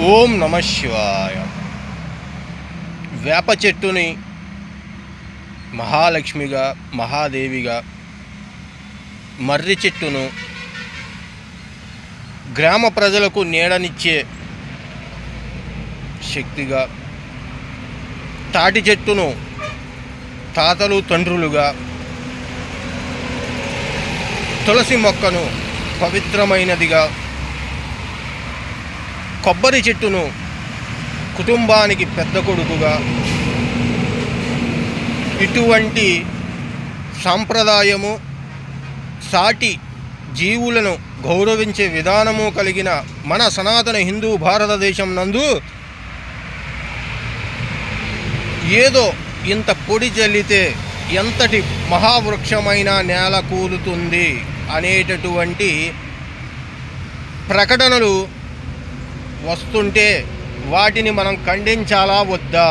ఓం నమ శివాయ. వేప చెట్టుని మహాలక్ష్మిగా మహాదేవిగా మర్రి చెట్టును గ్రామ ప్రజలకు నీడనిచ్చే శక్తిగా తాటి చెట్టును తాతలు తండ్రులుగా తులసి మొక్కను పవిత్రమైనదిగా కొబ్బరి చెట్టును కుటుంబానికి పెద్ద కొడుకుగా ఇటువంటి సాంప్రదాయము సాటి జీవులను గౌరవించే విధానము కలిగిన మన సనాతన హిందూ భారతదేశం నందు ఏదో ఇంత పొడి జల్లితే ఎంతటి మహావృక్షమైన నేల కూలుతుంది అనేటటువంటి ప్రకటనలు వస్తుంటే వాటిని మనం ఖండించాలా వద్దా?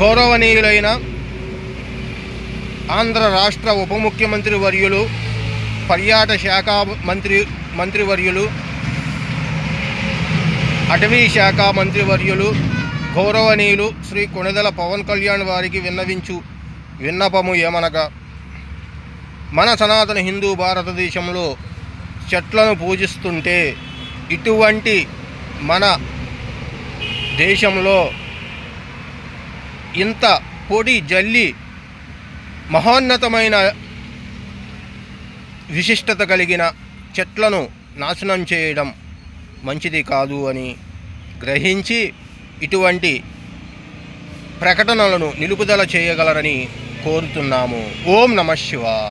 గౌరవనీయులైన ఆంధ్ర రాష్ట్ర ఉప ముఖ్యమంత్రి వర్యులు పర్యాటక శాఖ మంత్రి మంత్రివర్యులు అటవీ శాఖ మంత్రివర్యులు గౌరవనీయులు శ్రీ కొణిదల పవన్ కళ్యాణ్ వారికి విన్నవించు విన్నపము ఏమనగా మన సనాతన హిందూ భారతదేశంలో చెట్లను పూజిస్తుంటే ఇటువంటి మన దేశంలో ఇంత పొడి జల్లి మహోన్నతమైన విశిష్టత కలిగిన చెట్లను నాశనం చేయడం మంచిది కాదు అని గ్రహించి ఇటువంటి ప్రకటనలను నిలుపుదల చేయగలరని కోరుతున్నాము. ఓం నమ శివ